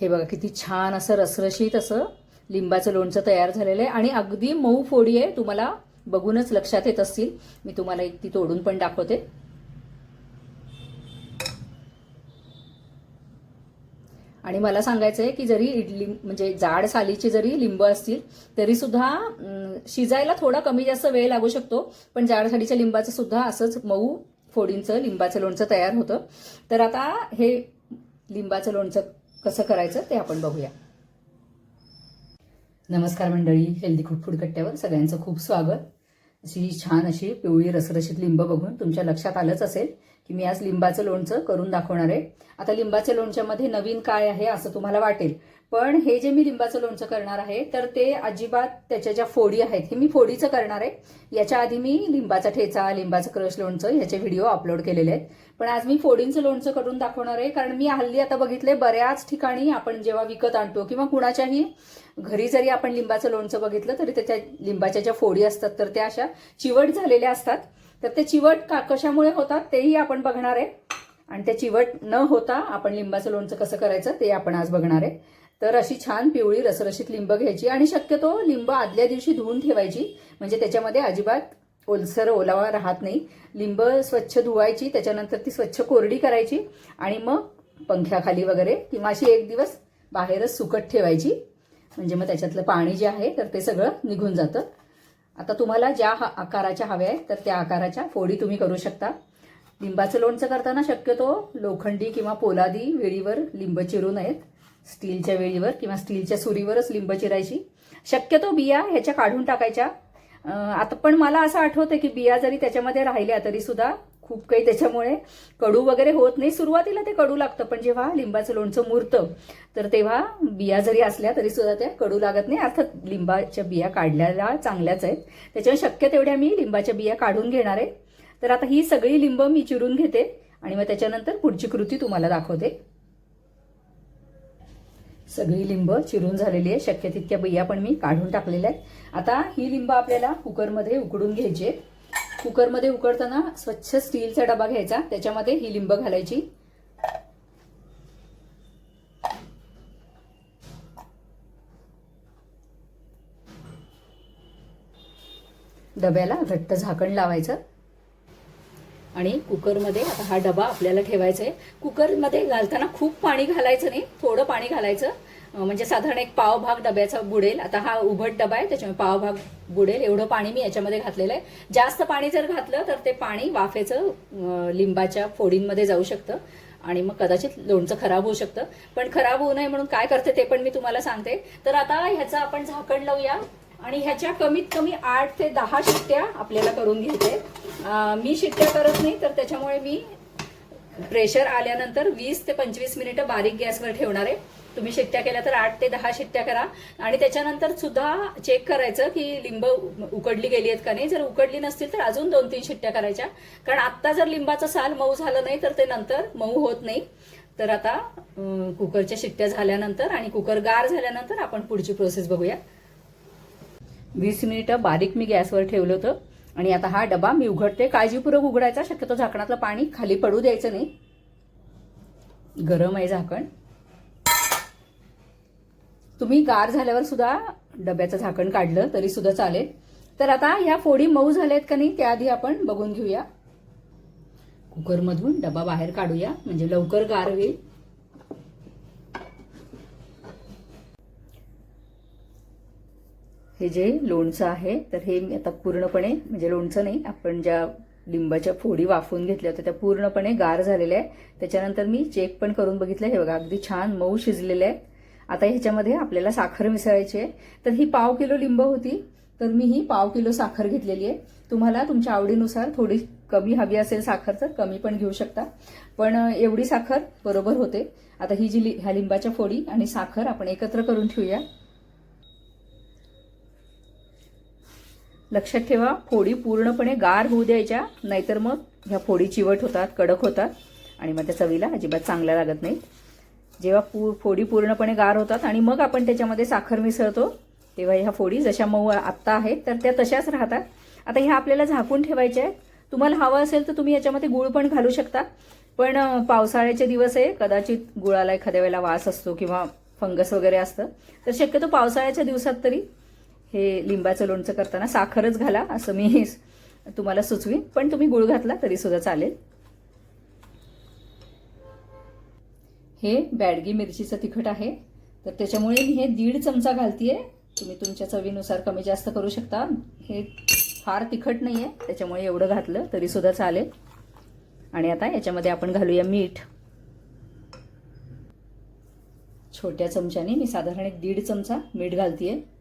हे बघा किती छान असं रसरशीत असं लिंबाचं लोणचं तयार झालेलं आहे. आणि अगदी मऊ फोडी आहे. तुम्हाला बघूनच लक्षात येत असतील. मी तुम्हाला एक ती तोडून पण दाखवते. आणि मला सांगायचं आहे की जरी इडली म्हणजे जाड सालीची जरी लिंब असतील तरी सुद्धा शिजायला थोडा कमी जास्त वेळ लागू शकतो. पण जाड सालीच्या लिंबाचं सुद्धा असंच मऊ फोडींचं लिंबाचं लोणचं तयार होतं. तर आता हे लिंबाचं लोणचं कसं करायचं ते आपण बघूया. नमस्कार मंडळी हेल्दी खूप फूड कट्ट्यावर सगळ्यांचं खूप स्वागत. अशी छान अशी पिवळी रसरशीत लिंब बघून तुमच्या लक्षात आलंच असेल की मी आज लिंबाचं लोणचं करून दाखवणार आहे. आता लिंबाच्या लोणच्यामध्ये नवीन काय आहे असं तुम्हाला वाटेल. पण हे जे मी लिंबाचं लोणचं करणार आहे तर ते अजिबात त्याच्या ज्या फोडी आहेत हे मी फोडीचं करणार आहे. याच्या आधी मी लिंबाचा ठेचा लिंबाचं क्रश लोणचं ह्याचे व्हिडिओ अपलोड केलेले आहेत. पण आज मी फोडींचं लोणचं करून दाखवणार आहे कारण मी हल्ली आता बघितले बऱ्याच ठिकाणी आपण जेव्हा विकत आणतो किंवा कुणाच्याही घरी जरी आपण लिंबाचं लोणचं बघितलं तरी त्याच्या लिंबाच्या ज्या फोडी असतात तर त्या अशा चिवट झालेल्या असतात. तर ते चिवट का कशामुळे होतात तेही आपण बघणार आहे. आणि त्या चिवट न होता आपण लिंबाचं लोणचं कसं करायचं ते आपण आज बघणार आहे. तर अशी छान पिवळी रसरशीत लिंब घ्यायची आणि शक्यतो लिंब आदल्या दिवशी धुवून ठेवायची. म्हणजे त्याच्यामध्ये अजिबात ओलसर ओलावा राहत नाही. लिंब स्वच्छ धुवायची त्याच्यानंतर ती स्वच्छ कोरडी करायची आणि मग पंख्याखाली वगैरे किंवा अशी एक दिवस बाहेरच सुकट ठेवायची. म्हणजे मग त्याच्यातलं पाणी जे आहे तर ते सगळं निघून जातं. आता तुम्हाला ज्या आकाराच्या हव्या आहेत तर त्या आकाराच्या फोडी तुम्ही करू शकता. लिंबाचं लोणचं करताना शक्यतो लोखंडी किंवा पोलादी वेळीवर लिंब चिरू नयेत. स्टीलच्या वेळीवर किंवा स्टीलच्या सुरीवरच लिंब चिरायची. शक्यतो बिया ह्याच्या काढून टाकायच्या. आता पण मला असं आठवतं की बिया जरी त्याच्यामध्ये राहिल्या तरी सुद्धा खूप काही त्याच्यामुळे कडू वगैरे होत नाही. सुरुवातीला ते कडू लागतं पण जेव्हा लिंबाचं लोणचं मुरतं तर तेव्हा बिया जरी असल्या तरी सुद्धा त्या कडू लागत नाही. अर्थात लिंबाच्या बिया काढल्याला चांगल्याच आहेत. त्याच्यामुळे शक्य तेवढ्या मी लिंबाच्या बिया काढून घेणार आहे. तर आता ही सगळी लिंब मी चिरून घेते आणि मग त्याच्यानंतर पुढची कृती तुम्हाला दाखवते. सगळी लिंब चिरून झालेली आहे. शक्य तितक्या बिया पण मी काढून टाकलेल्या आहेत. आता ही लिंब आपल्याला कुकरमध्ये उकडून घ्यायची आहे कुकरमध्ये उकडताना स्वच्छ स्टीलचा डबा घ्यायचा. त्याच्यामध्ये ही लिंब घालायची. डब्याला घट्ट झाकण लावायचं. आणि कुकरमध्ये आता हा डबा आपल्याला ठेवायचा आहे कुकरमध्ये घालताना खूप पाणी घालायचं नाही थोडं पाणी घालायचं. म्हणजे साधारण एक पाव भाग डब्याचा बुडेल. आता हा उभट डबा आहे त्याच्यामुळे पाव भाग बुडेल. एवढं पाणी मी याच्यामध्ये घातलेलं आहे. जास्त पाणी जर घातलं तर ते पाणी वाफेचं लिंबाच्या फोडींमध्ये जाऊ शकतं. आणि मग कदाचित लोणचं खराब होऊ शकतं. पण खराब होऊ नये म्हणून काय करते ते पण मी तुम्हाला सांगते. तर आता ह्याचं आपण झाकण लावूया. आणि ह्याच्या कमीत कमी आठ ते दहा शिट्ट्या आपल्याला करून घ्यायचे मी शिट्ट्या करत नाही तर त्याच्यामुळे मी प्रेशर आल्यानंतर वीस ते पंचवीस मिनिटं बारीक गॅसवर ठेवणार आहे. तुम्ही शिट्ट्या केल्या तर आठ ते दहा शिट्ट्या करा. आणि त्याच्यानंतर सुद्धा चेक करायचं की लिंब उकडली गेली आहेत का नाही. जर उकडली नसतील तर अजून दोन तीन शिट्ट्या करायच्या. कारण आत्ता जर लिंबाचं साल मऊ झालं नाही तर ते नंतर मऊ होत नाही. तर आता कुकरच्या शिट्ट्या झाल्यानंतर आणि कुकर गार झाल्यानंतर आपण पुढची प्रोसेस बघूया. वीस मिनिटं बारीक मी गॅसवर ठेवलं होतं. आणि आता हा डबा मी उघडते. काळजीपूर्वक उघडायचा शक्यतो झाकणातलं पाणी खाली पडू द्यायचं नाही. गरम आहे झाकण. तुम्ही गार झाल्यावर सुद्धा डब्याचं झाकण काढलं तरी सुद्धा चालेल. तर आता ह्या फोडी मऊ झाल्यात का नाही त्याआधी आपण बघून घेऊया. कुकरमधून डबा बाहेर काढूया म्हणजे लवकर गार होईल. हे जे लोणचं आहे तर हे मी आता पूर्णपणे म्हणजे लोणचं नाही आपण ज्या लिंबाच्या फोडी वाफून घेतल्या होत्या त्या पूर्णपणे गार झालेल्या आहे त्याच्यानंतर मी चेक पण करून बघितलं हे बघा अगदी छान मऊ शिजलेले आहेत. आता ह्याच्यामध्ये आपल्याला साखर मिसळायची आहे. तर ही पाव किलो लिंब होती तर मी ही पाव किलो साखर घेतलेली आहे. तुम्हाला तुमच्या आवडीनुसार थोडी कमी हवी असेल साखर तर कमी पण घेऊ शकता. पण एवढी साखर बरोबर होते. आता ही जी लि- ह्या लिंबाच्या फोडी आणि साखर आपण एकत्र करून ठेवूया. लक्षात ठेवा फोडी पूर्णपणे गार होऊ द्यायच्या नाहीतर मग ह्या फोडी चिवट होतात कडक होतात आणि मग त्या चवीला अजिबात चांगल्या लागत नाही जेव्हा पू फोडी पूर्णपणे गार होतात आणि मग आपण त्याच्यामध्ये साखर मिसळतो तेव्हा ह्या फोडी जशा मऊ आत्ता आहेत तर त्या तशाच राहतात. आता ह्या आपल्याला झाकून ठेवायच्या आहेत. तुम्हाला हवं असेल तर तुम्ही याच्यामध्ये गुळ पण घालू शकता. पण पावसाळ्याचे दिवस आहे कदाचित गुळाला एखाद्या वेळेला वास असतो किंवा फंगस वगैरे असतं तर शक्यतो पावसाळ्याच्या दिवसात तरी हे लिंबाचं लोणचं करताना साखरच घाला असं मी तुम्हाला सुचवीन. पण तुम्ही गुळ घातला तरी सुद्धा चालेल. हे बॅडगी मिरचीचं तिखट आहे. तर त्याच्यामुळे मी हे दीड चमचा घालतीये. तुम्ही तुमच्या चवीनुसार कमी जास्त करू शकता. हे फार तिखट नाही आहे त्याच्यामुळे एवढं घातलं तरी सुद्धा चालेल. आणि आता याच्यामध्ये आपण घालूया मीठ. छोट्या चमच्याने मी साधारण एक दीड चमचा मीठ घालतीये.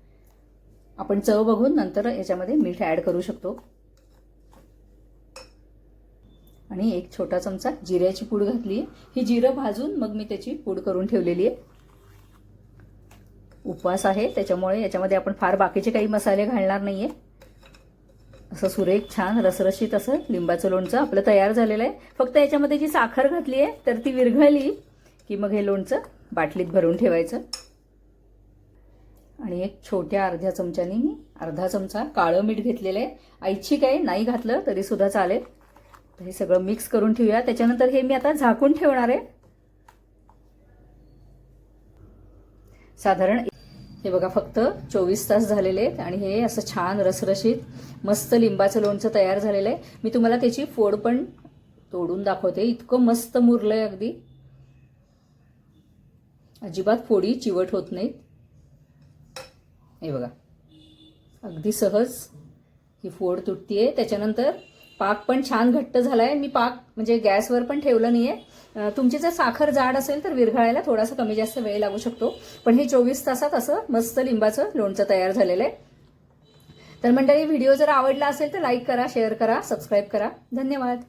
आपण चव बघून नंतर याच्यामध्ये मीठ ॲड करू शकतो. आणि एक छोटा चमचा जिऱ्याची पूड घातली ही जिरं भाजून मग मी त्याची पूड करून ठेवलेली आहे. उपवास आहे त्याच्यामुळे याच्यामध्ये आपण फार बाकीचे काही मसाले घालणार नाहीये. असं सुरेख छान रसरशीत असं लिंबाचं लोणचं आपलं तयार झालेलं आहे. फक्त याच्यामध्ये जी साखर घातली आहे तर ती विरघळली की मग हे लोणचं बाटलीत भरून ठेवायचं. आणि एक छोट्या अर्ध्या चमच्याने मी अर्धा चमचा काळं मीठ घेतलेलं आहे. ऐच्छिक आहे नाही घातलं तरीसुद्धा चालेल. तर हे सगळं मिक्स करून ठेवूया. त्याच्यानंतर हे मी आता झाकून ठेवणार आहे. साधारण हे बघा फक्त चोवीस तास झालेले आहेत आणि हे असं छान रसरशीत मस्त लिंबाचं लोणचं तयार झालेलं आहे. मी तुम्हाला त्याची फोड पण तोडून दाखवते. इतकं मस्त मुरलं आहे अगदी. अजिबात फोडी चिवट होत नाहीत. हे बघा. अगदी सहज ही फोड तुटतीये. त्याच्यानंतर पाक पण छान घट्ट झाला आहे मी पाक म्हणजे गॅसवर पण ठेवलं नाही आहे तुमची जर साखर जाड असेल तर विरघळायला थोडासा कमी जास्त वेळ लागू शकतो. पण हे चोवीस तासात असं मस्त लिंबाचं लोणचं तयार झालेलं आहे. तर मंडळी व्हिडिओ जर आवडला असेल तर लाईक करा शेअर करा सबस्क्राईब करा. धन्यवाद.